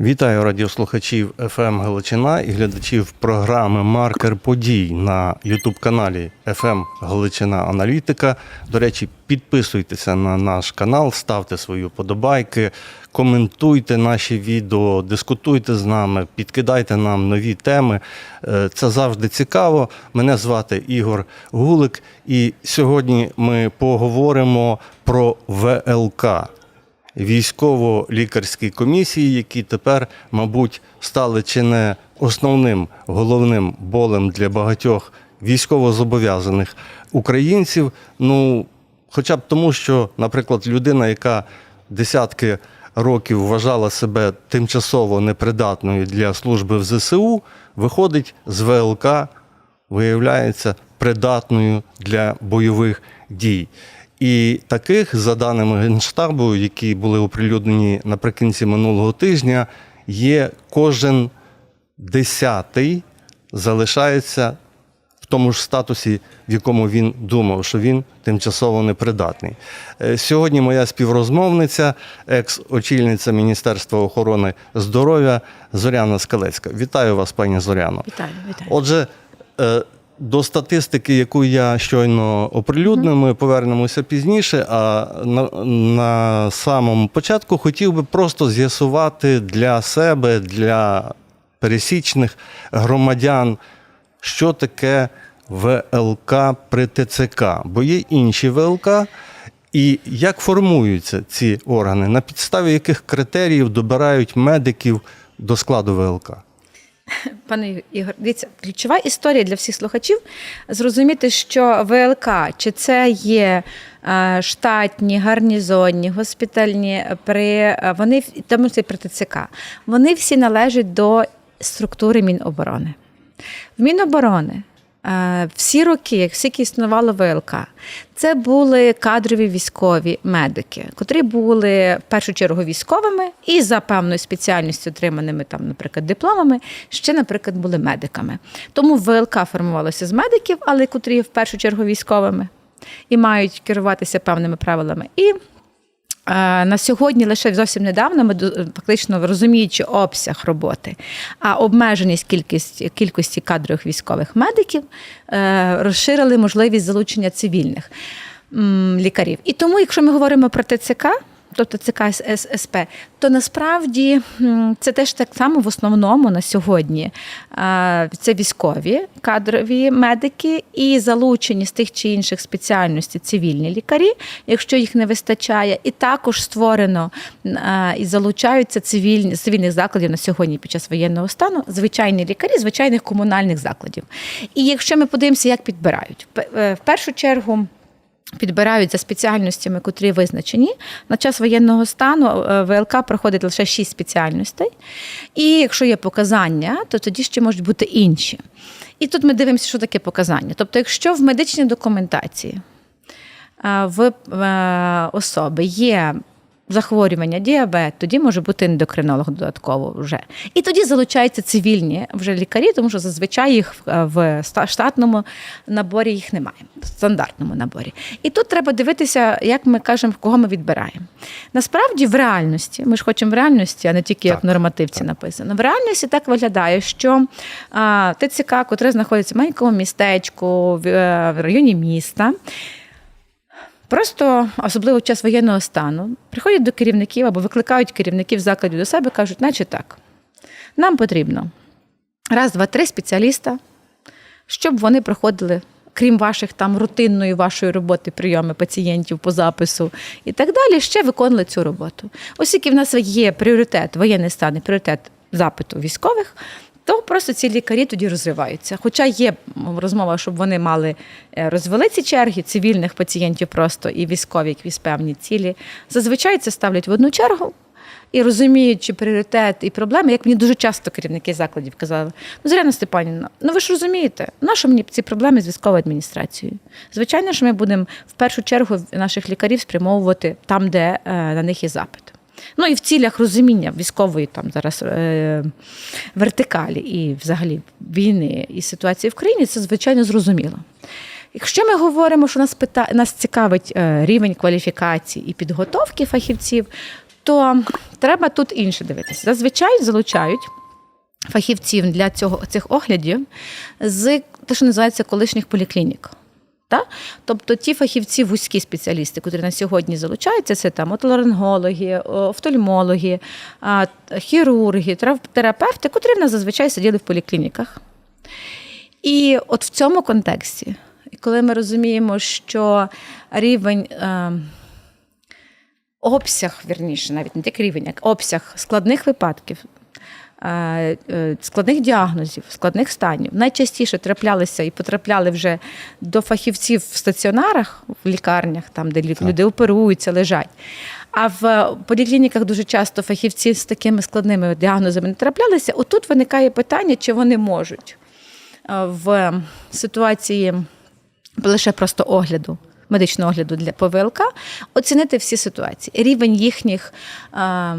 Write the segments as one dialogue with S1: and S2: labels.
S1: Вітаю радіослухачів FM Галичина і глядачів програми Маркер подій на Ютуб-каналі FM Галичина Аналітика. До речі, підписуйтеся на наш канал, ставте свої подобайки, коментуйте наші відео, дискутуйте з нами, підкидайте нам нові теми. Е, Це завжди цікаво. Мене звати Ігор Гулик, і сьогодні ми поговоримо про ВЛК військово-лікарській комісії, які тепер, мабуть, стали чи не основним головним болем для багатьох військовозобов'язаних українців. Ну, хоча б тому, що, наприклад, людина, яка десятки років вважала себе тимчасово непридатною для служби в ЗСУ, виходить з ВЛК, виявляється придатною для бойових дій. І таких, за даними Генштабу, які були оприлюднені наприкінці минулого тижня, є кожен десятий залишається в тому ж статусі, в якому він думав, що він тимчасово непридатний. Е, Сьогодні моя співрозмовниця, екс-очільниця Міністерства охорони здоров'я Зоряна Скалецька. Вітаю вас, пані Зоряно.
S2: Вітаю, вітаю.
S1: Отже, е, до статистики, яку я щойно оприлюднив, ми повернемося пізніше. А на, на самому початку хотів би просто з'ясувати для себе, для пересічних громадян, що таке ВЛК при ТЦК, бо є інші ВЛК. І як формуються ці органи, на підставі яких критеріїв добирають медиків до складу ВЛК?
S2: Пане Ігор, дивіться, ключова історія для всіх слухачів зрозуміти, що ВЛК чи це є е, штатні, гарнізонні, госпітальні, при е, вони тому числі при ТЦК, вони всі належать до структури Міноборони. В Міноборони всі роки, як всі існувало ВЛК, це були кадрові військові медики, котрі були в першу чергу військовими і за певною спеціальністю, отриманими там, наприклад, дипломами, ще, наприклад, були медиками. Тому ВЛК формувалося з медиків, але котрі в першу чергу військовими і мають керуватися певними правилами. І Е, На сьогодні лише зовсім недавно ми фактично розуміючи обсяг роботи, а обмеженість кількість, кількості кадрових військових медиків е, розширили можливість залучення цивільних лікарів. І тому, якщо ми говоримо про ТЦК, тобто ЦК С- СП, то насправді це теж так само в основному на сьогодні. Це військові кадрові медики і залучені з тих чи інших спеціальностей цивільні лікарі, якщо їх не вистачає, і також створено і залучаються цивільні цивільних закладів на сьогодні під час воєнного стану звичайні лікарі звичайних комунальних закладів. І якщо ми подивимося, як підбирають, е, в першу чергу. Підбирають за спеціальностями, котрі визначені. На час воєнного стану е, ВЛК проходить лише 6 спеціальностей. І якщо є показання, то тоді ще можуть бути інші. І тут ми дивимося, що таке показання. Тобто, якщо в медичній документації е, в е, особи є захворювання, діабет, тоді може бути ендокринолог додатково вже. І тоді залучаються цивільні вже лікарі, тому що зазвичай їх е, в ста- штатному наборі їх немає, в стандартному наборі. І тут треба дивитися, як ми кажемо, кого ми відбираємо. Насправді, в реальності, ми ж хочемо в реальності, а не тільки як
S1: Так,
S2: в нормативці написано. В реальності так виглядає, що ТЦК, котре знаходиться в маленькому містечку, в, е, в районі міста. Просто, особливо в час воєнного стану, приходять до керівників або викликають керівників закладів до себе, кажуть, наче так, нам потрібно раз, два, три спеціаліста, щоб вони проходили, крім ваших там рутинної вашої роботи, прийоми пацієнтів по запису і так далі, ще виконували цю роботу. Оскільки в нас є пріоритет, воєнний стан і пріоритет запиту військових. То просто ці лікарі тоді розриваються. Хоча є розмова, щоб вони мали е, розвели ці черги цивільних пацієнтів просто і військові якісь певні цілі. Зазвичай це ставлять в одну чергу і розуміючи пріоритет і проблеми, як мені дуже часто керівники закладів казали, ну Зоряна Степанівна, ну ви ж розумієте, нащо мені ці проблеми з військовою адміністрацією? Звичайно, що ми будемо в першу чергу наших лікарів спрямовувати там, де е, на них є запит. Ну і в цілях розуміння військової там зараз е, вертикалі і взагалі війни і ситуації в країні, це звичайно зрозуміло. Якщо ми говоримо, що нас пита... нас цікавить е, рівень кваліфікації і підготовки фахівців, то треба тут інше дивитися. Зазвичай залучають фахівців для цього цих оглядів з те, що називається колишніх поліклінік. Та? Тобто ті фахівці, вузькі спеціалісти, які на сьогодні залучаються, це там отоларингологи, офтальмологи, хірурги, терапевти, котрі в нас зазвичай сиділи в поліклініках. І от в цьому контексті, коли ми розуміємо, що рівень. Е, обсяг, вірніше, навіть не тільки рівень, як обсяг складних випадків, складних діагнозів, складних станів найчастіше траплялися і потрапляли вже до фахівців в стаціонарах, в лікарнях, там, де лю- люди оперуються, лежать. А в поліклініках дуже часто фахівці з такими складними діагнозами не траплялися. Отут виникає питання, чи вони можуть е, в ситуації лише просто огляду, медичного огляду для ПВЛК, оцінити всі ситуації, рівень їхніх. е,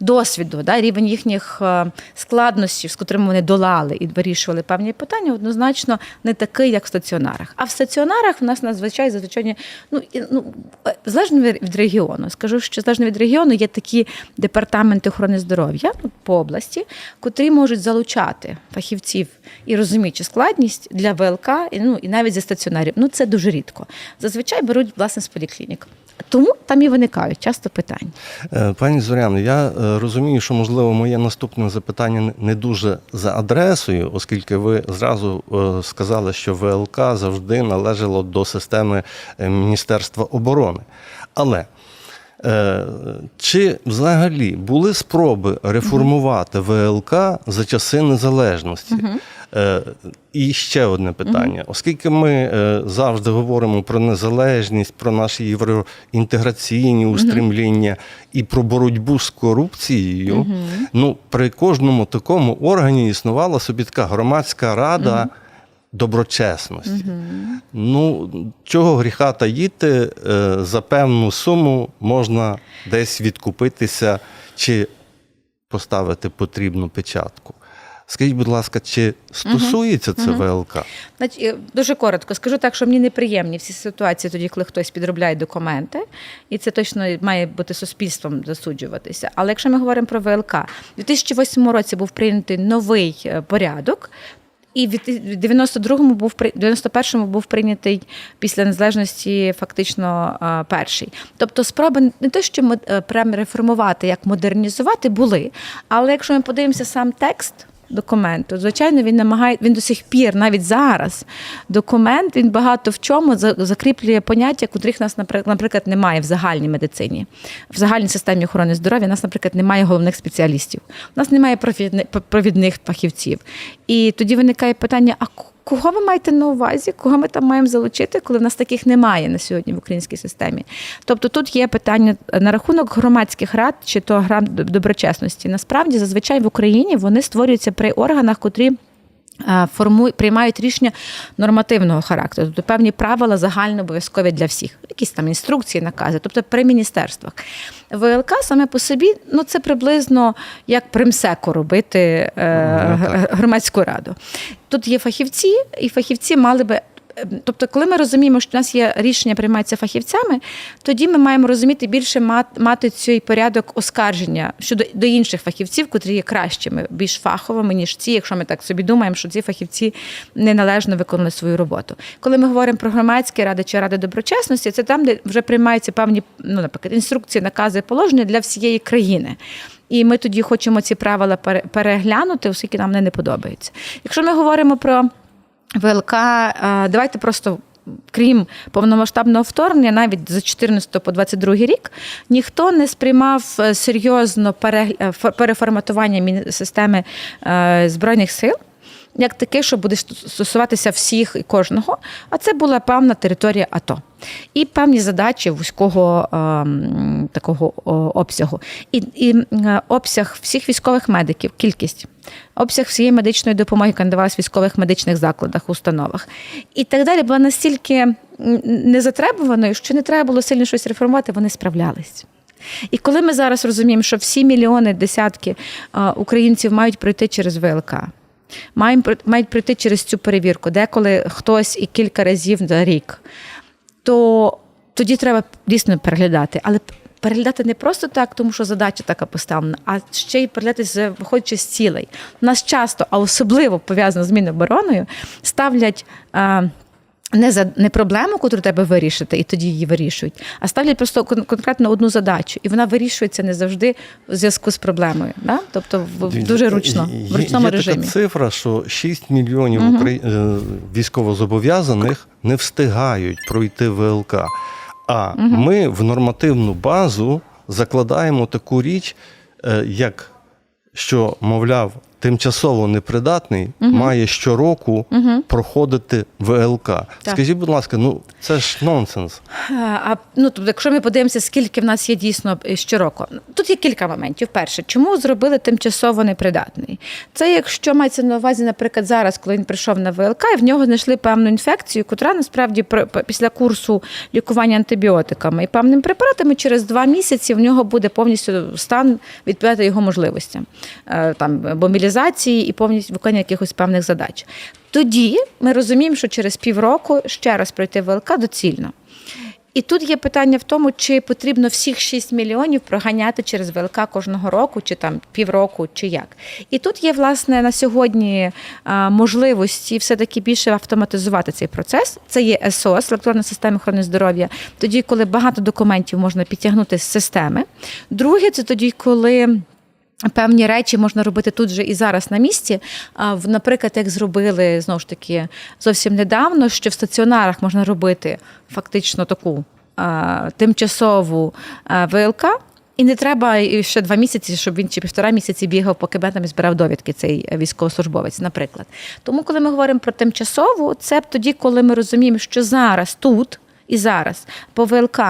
S2: Досвіду, да, рівень їхніх е, складнощів, з котрими вони долали і вирішували певні питання, однозначно не такий, як в стаціонарах. А в стаціонарах в нас надзвичай зазвичай, ну, ну е, залежно від регіону. Скажу, що залежно від регіону є такі департаменти охорони здоров'я ну, по області, котрі можуть залучати фахівців і розуміючи складність для ВЛК, і, ну і навіть зі стаціонарів. Ну це дуже рідко. Зазвичай беруть власне з поліклінік. Тому там і виникають часто питання.
S1: Е, Пані Зоряно, я е, розумію, що можливо моє наступне запитання не- дуже за адресою, оскільки ви зразу е, сказали, що ВЛК завжди належало до системи Міністерства оборони. Але чи взагалі були спроби реформувати ВЛК за часи незалежності? Е, І ще одне питання. Оскільки ми е, завжди говоримо про незалежність, про наші євроінтеграційні устремління і про боротьбу з корупцією, ну при кожному такому органі існувала собі така громадська рада. Доброчесності. Ну, чого гріха таїти, е, за певну суму можна десь відкупитися чи поставити потрібну печатку. Скажіть, будь ласка, чи стосується це ВЛК?
S2: Е, дуже коротко скажу так, що мені неприємні всі ситуації, тоді, коли хтось підробляє документи, і це точно має бути суспільством засуджуватися. Але якщо ми говоримо про ВЛК, у 2008 році був прийнятий новий е, порядок. І в 92-му був при- 91-му був прийнятий після незалежності фактично е, перший. Тобто спроби не те, що е, прямо реформувати, як модернізувати, були. Але якщо ми подивимося сам текст документу, звичайно, він намагає він до сих пір, навіть зараз, документ він багато в чому за- закріплює поняття, котрих нас, напри- наприклад, немає в загальній медицині, в загальній системі охорони здоров'я. Нас, наприклад, немає головних спеціалістів, у нас немає провідни- провідних фахівців. І тоді виникає питання: а Кого ви маєте на увазі, кого ми там маємо залучити, коли в нас таких немає на сьогодні в українській системі? Тобто тут є питання на рахунок громадських рад чи то грам доброчесності. Насправді, зазвичай в Україні вони створюються при органах, котрі. Е, Формують, приймають рішення нормативного характеру, тобто певні правила загально обов'язкові для всіх, якісь там інструкції, накази, тобто при міністерствах. ВЛК саме по собі, ну це приблизно як примсеку робити е,
S1: Ну,
S2: громадську раду. Тут є фахівці, і фахівці мали би. Тобто, коли ми розуміємо, що в нас є рішення приймаються фахівцями, тоді ми маємо розуміти більше мат- мати цей порядок оскарження щодо до інших фахівців, котрі є кращими, більш фаховими, ніж ці, якщо ми так собі думаємо, що ці фахівці неналежно виконали свою роботу. Коли ми говоримо про громадські ради чи ради доброчесності, це там, де вже приймаються певні, ну, наприклад, інструкції, накази, положення для всієї країни. І ми тоді хочемо ці правила пере- переглянути, оскільки нам не подобаються. Якщо ми говоримо про ВЛК, е, давайте просто. Крім повномасштабного вторгнення, навіть з 14 по 22 рік ніхто не сприймав е, серйозно е, переформатування системи збройних сил. Як таке, що буде стосуватися всіх і кожного, а це була певна територія АТО. І певні задачі вузького ем, такого обсягу. І, і е, обсяг всіх військових медиків, кількість, обсяг всієї медичної допомоги, яка надавалась в військових медичних закладах, установах. І так далі, була настільки незатребуваною, що не треба було сильно щось реформувати, вони справлялись. І коли ми зараз розуміємо, що всі мільйони, десятки е, українців мають пройти через ВЛК, мають, пройти через цю перевірку, деколи хтось і кілька разів за рік, то тоді треба дійсно переглядати. Але переглядати не просто так, тому що задача така поставлена, а ще й переглядати виходячи з цілей. Нас часто, а особливо пов'язано з Мінобороною, ставлять. Не за не проблему, яку треба вирішити, і тоді її вирішують, а ставлять просто кон- конкретно одну задачу, і вона вирішується не завжди в зв'язку з проблемою. Да? Тобто в, дуже ручно, в ручному
S1: є
S2: режимі.
S1: така цифра, що 6 мільйонів украї... е, військовозобов'язаних не встигають пройти ВЛК. А ми в нормативну базу закладаємо таку річ, е, як що, мовляв, тимчасово непридатний має щороку проходити ВЛК. Скажіть, будь ласка, ну це ж нонсенс.
S2: А ну тобто, якщо ми подивимося, скільки в нас є дійсно е, щороку, тут є кілька моментів. Перше, чому зробили тимчасово непридатний? Це якщо мається на увазі, наприклад, зараз, коли він прийшов на ВЛК, і в нього знайшли певну інфекцію, котра насправді після курсу лікування антибіотиками і певними препаратами через два місяці в нього буде повністю стан відповідати його можливостям Е, там мобілізації і повністю виконання якихось певних задач. Тоді ми розуміємо, що через півроку ще раз пройти ВЛК доцільно. І тут є питання в тому, чи потрібно всіх 6 мільйонів проганяти через ВЛК кожного року, чи там півроку, чи як. І тут є, власне, на сьогодні можливості все-таки більше автоматизувати цей процес. Це є СОС, електронна система охорони здоров'я, тоді, коли багато документів можна підтягнути з системи. Друге, це тоді, коли. Певні речі можна робити тут же і зараз на місці. Наприклад, як зробили знову ж таки зовсім недавно, що в стаціонарах можна робити фактично таку тимчасову а, ВЛК. І не треба ще два місяці, щоб він чи півтора місяці бігав по кабінетам і збирав довідки, цей військовослужбовець, наприклад. Тому, коли ми говоримо про тимчасову, це тоді, коли ми розуміємо, що зараз тут і зараз по ВЛК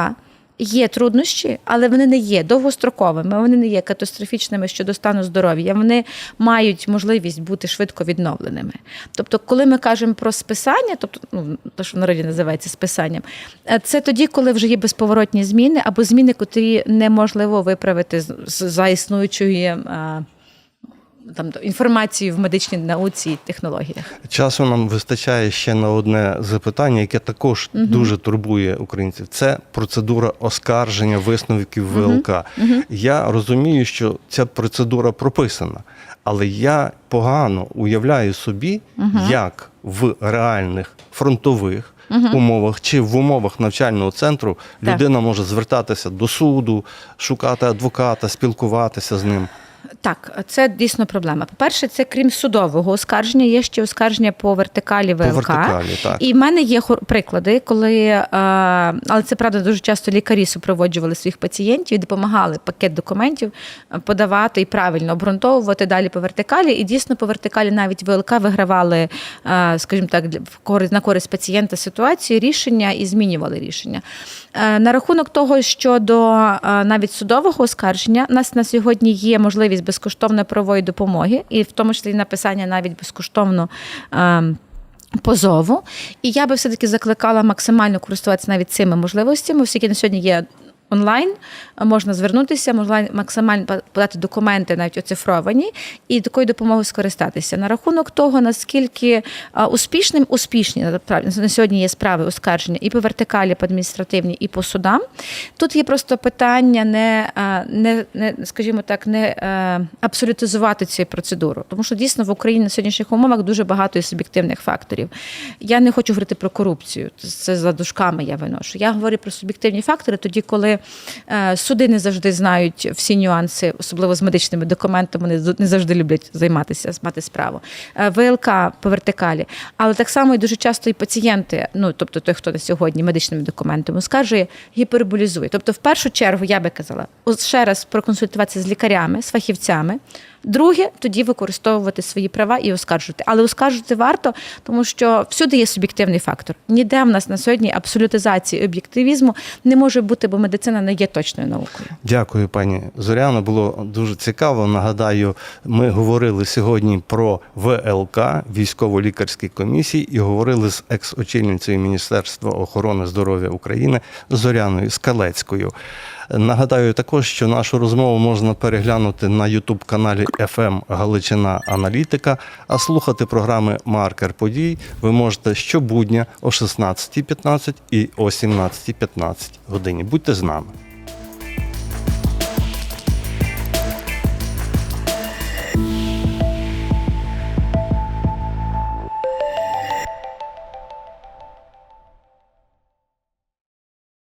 S2: Є труднощі, але вони не є довгостроковими, вони не є катастрофічними щодо стану здоров'я. Вони мають можливість бути швидко відновленими. Тобто, коли ми кажемо про списання, тобто ну те, що народі називається списанням, е, це тоді, коли вже є безповоротні зміни або зміни, котрі неможливо виправити за існуючої. Там інформації в медичній науці і технологіях.
S1: Часу нам вистачає ще на одне запитання, яке також дуже турбує українців. Це процедура оскарження висновків ВЛК. Я розумію, що ця процедура прописана, але я погано уявляю собі, як в реальних фронтових. Умовах чи в умовах навчального центру
S2: Так.
S1: людина може звертатися до суду, шукати адвоката, спілкуватися з ним.
S2: Так, це дійсно проблема. По-перше, це крім судового оскарження, є ще оскарження по вертикалі ВЛК.
S1: вертикалі, так.
S2: І в мене є приклади, коли, е, але це правда, дуже часто лікарі супроводжували своїх пацієнтів і допомагали пакет документів е, подавати і правильно обґрунтовувати далі по вертикалі. І дійсно по вертикалі навіть ВЛК вигравали, е, скажімо так, на користь пацієнта ситуації рішення і змінювали рішення. На рахунок того, щодо е, навіть судового оскарження, у нас на сьогодні є можливість безкоштовної правової допомоги, і в тому числі написання навіть безкоштовно. е, Позову, і я би все таки закликала максимально користуватися навіть цими можливостями, оскільки на сьогодні є онлайн, можна звернутися, можна максимально подати документи, навіть оцифровані, і такою допомогою скористатися. На рахунок того, наскільки успішним успішні на сьогодні є справи оскарження і по вертикалі, по адміністративній, і по судам. Тут є просто питання не, не, не скажімо так, не е, абсолютизувати цю процедуру, тому що дійсно в Україні на сьогоднішніх умовах дуже багато є суб'єктивних факторів. Я не хочу говорити про корупцію, це за дужками я виношу. Я говорю про суб'єктивні фактори, тоді, коли е, суди не завжди знають всі нюанси, особливо з медичними документами, вони не завжди люблять займатися, мати справу. Е, ВЛК по вертикалі. Але так само і дуже часто і пацієнти, ну тобто той, хто на сьогодні медичними документами оскаржує, гіперболізує. Тобто, в першу чергу, я би казала, ще раз проконсультуватися з лікарями, з фахівцями. Друге, тоді використовувати свої права і оскаржувати. Але оскаржувати варто, тому що всюди є суб'єктивний фактор. Ніде в нас на сьогодні абсолютизації об'єктивізму не може бути, бо медицина не є точною наукою.
S1: Дякую, пані Зоряно. Було дуже цікаво. Нагадаю, ми говорили сьогодні про ВЛК військово-лікарській комісії і говорили з екс-очільницею Міністерства охорони здоров'я України Зоряною Скалецькою. Нагадаю також, що нашу розмову можна переглянути на Ютуб каналі FM Галичина Аналітика, а слухати програми Маркер подій ви можете щобудня о 16.15 і о 17.15 годині. Будьте з нами.